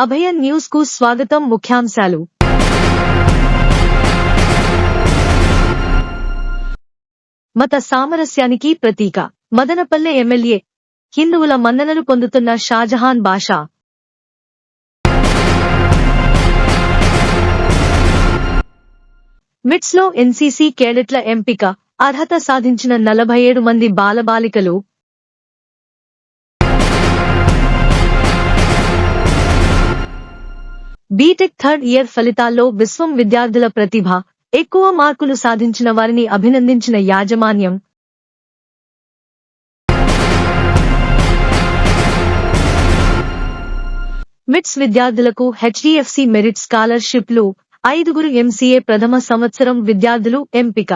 అభయ న్యూస్కు స్వాగతం ముఖ్యాంశాలు. మత సామరస్యానికి ప్రతీక. మదనపల్లె ఎమ్మెల్యే హిందువుల మన్ననలు పొందుతున్న షాజహాన్ బాషా. మిట్స్లో ఎన్సీసీ కేడెట్ల ఎంపిక. అర్హత సాధించిన నలభై ఏడు మంది బాలబాలికలు బీటెక్ థర్డ్ ఇయర్ ఫలితాల్లో విశ్వం విద్యార్థుల ప్రతిభ ఎక్కువ మార్కులు సాధించిన వారిని అభినందించిన యాజమాన్యం. మిట్స్ విద్యార్థులకు హెచ్డిఎఫ్సి మెరిట్ స్కాలర్షిప్లు ఐదుగురు ఎంసీఏ ప్రథమ సంవత్సరం విద్యార్థులు ఎంపిక.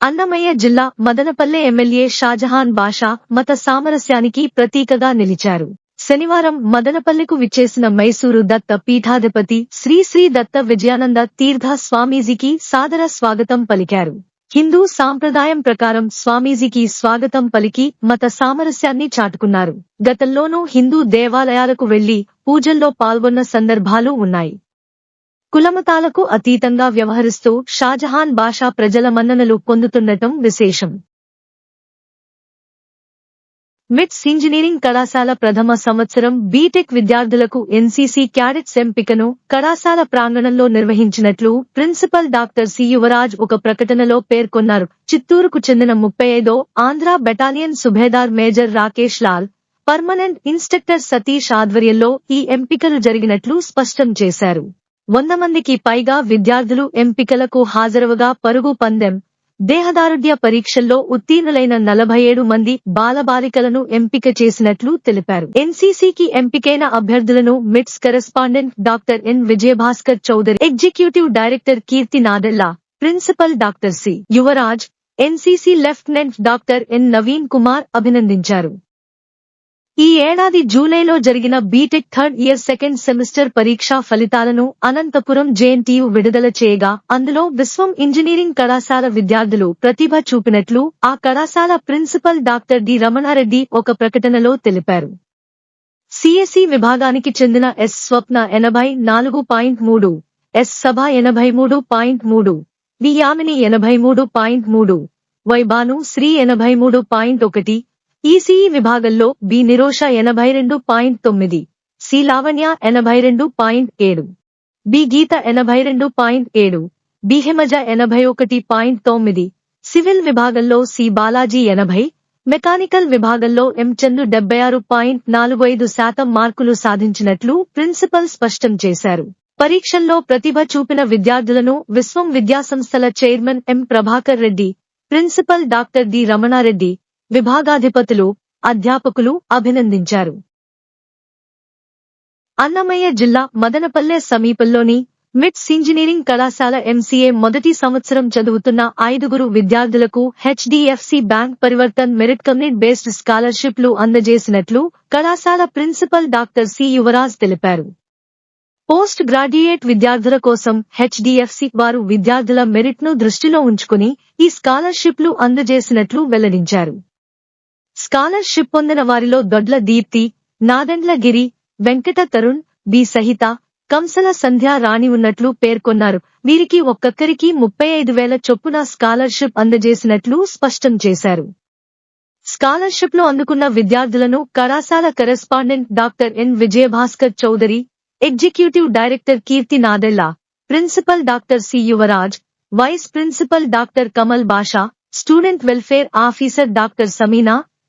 అన్నమయ్య జిల్లా మదనపల్లె ఎమ్మెల్యే షాజహాన్ బాషా మత సామరస్యానికి ప్రతీకగా నిలిచారు. శనివారం మదనపల్లెకు విచ్చేసిన మైసూరు దత్త పీఠాధిపతి శ్రీ శ్రీ దత్త విజయానంద తీర్థ స్వామీజీకి సాదర స్వాగతం పలికారు. హిందూ సాంప్రదాయం ప్రకారం స్వామీజీకి స్వాగతం పలికి మత సామరస్యాన్ని చాటుకున్నారు. గతంలోనూ హిందూ దేవాలయాలకు వెళ్ళి పూజల్లో పాల్గొన్న సందర్భాలు ఉన్నాయి. కులమతాలకు అతీతంగా వ్యవహరిస్తూ షాజహాన్ భాషా ప్రజల మన్ననలు పొందుతుండటం విశేషం. మిట్స్ ఇంజనీరింగ్ కళాశాల ప్రథమ సంవత్సరం బీటెక్ విద్యార్థులకు ఎన్సీసీ క్యాడెట్స్ ఎంపికను కళాశాల ప్రాంగణంలో నిర్వహించినట్లు ప్రిన్సిపల్ డాక్టర్ సి యువరాజ్ ఒక ప్రకటనలో పేర్కొన్నారు. చిత్తూరుకు చెందిన ముప్పై ఐదో Andhra battalion Subedar major Rakesh Lal permanent instructor Satish ఆధ్వర్యంలో ఈ ఎంపికలు జరిగినట్లు స్పష్టం చేశారు. వంద మందికి పైగా విద్యార్థులు ఎంపికలకు హాజరవగా పరుగు పందెం. దేహదారుఢ్య పరీక్షల్లో ఉత్తీర్ణులైన నలభై ఏడు మంది బాలబాలికలను ఎంపిక చేసినట్లు తెలిపారు. ఎన్సీసీకి ఎంపికైన అభ్యర్థులను MITS correspondent doctor N Vijayabhaskar Chowdary executive director Keerthi Nadella principal doctor C Yuvaraj NCC lieutenant doctor N Naveen Kumar అభినందించారు. ఈ ఏడాది జూలైలో జరిగిన BTech third year second semester పరీక్షా ఫలితాలను అనంతపురం జేఎన్టీయు విడుదల చేయగా అందులో విశ్వం ఇంజనీరింగ్ కళాశాల విద్యార్థులు ప్రతిభ చూపినట్లు ఆ కళాశాల ప్రిన్సిపల్ డాక్టర్ డి రమణారెడ్డి ఒక ప్రకటనలో తెలిపారు. సిఎస్ఈ విభాగానికి చెందిన ఎస్ స్వప్న ఎనభై నాలుగు పాయింట్ మూడు ఎస్ సభ ఎనభై మూడు పాయింట్ మూడు వి యామిని ఎనభై మూడు పాయింట్ మూడు వైభాను శ్రీ ఎనభై మూడు పాయింట్ ఒకటి ఈసీఈ విభాగంలో బి నిరోష ఎనభై రెండు పాయింట్ తొమ్మిది సి లావణ్య ఎనభై రెండు పాయింట్ ఏడు బి గీత ఎనభై రెండు పాయింట్ ఏడు బి హిమజ ఎనభై ఒకటి పాయింట్ తొమ్మిది సివిల్ విభాగంలో సి బాలాజీ ఎనభై మెకానికల్ విభాగంలో ఎం చందు డెబ్బై ఆరు పాయింట్ నాలుగు ఐదు శాతం మార్కులు సాధించినట్లు ప్రిన్సిపల్ స్పష్టం చేశారు. పరీక్షల్లో ప్రతిభ చూపిన విద్యార్థులను విశ్వం విద్యాసంస్థల chairman M Prabhakar Reddy principal doctor D Ramana Reddy విభాగాధిపతులు అధ్యాపకులు అభినందించారు. అన్నమయ్య జిల్లా మదనపల్లె సమీపంలోని మిట్స్ ఇంజనీరింగ్ కళాశాల ఎంసీఏ మొదటి సంవత్సరం చదువుతున్న ఐదుగురు విద్యార్థులకు HDFC bank Parivartan merit community based స్కాలర్షిప్లు అందజేసినట్లు కళాశాల ప్రిన్సిపల్ డాక్టర్ సి యువరాజ్ తెలిపారు. పోస్ట్ గ్రాడ్యుయేట్ విద్యార్థుల కోసం హెచ్డిఎఫ్సి వారు విద్యార్థుల మెరిట్ను దృష్టిలో ఉంచుకుని ఈ స్కాలర్షిప్లు అందజేసినట్లు వెల్లడించారు. స్కాలర్షిప్ పొందిన వారిలో దొడ్ల దీప్తి నాదెండ్ల గిరి వెంకట తరుణ్ బి సహిత కంసల సంధ్యా రాణి ఉన్నట్లు పేర్కొన్నారు. వీరికి ఒక్కొక్కరికి ముప్పై ఐదు వేల చొప్పున స్కాలర్షిప్ అందజేసినట్లు స్పష్టం చేశారు. స్కాలర్షిప్లు అందుకున్న విద్యార్థులను కళాశాల correspondent doctor N. Vijayabhaskar Chowdary executive director Keerthi Nadella principal doctor C. Yuvaraj vice principal doctor Kamal Basha student welfare officer doctor Sameena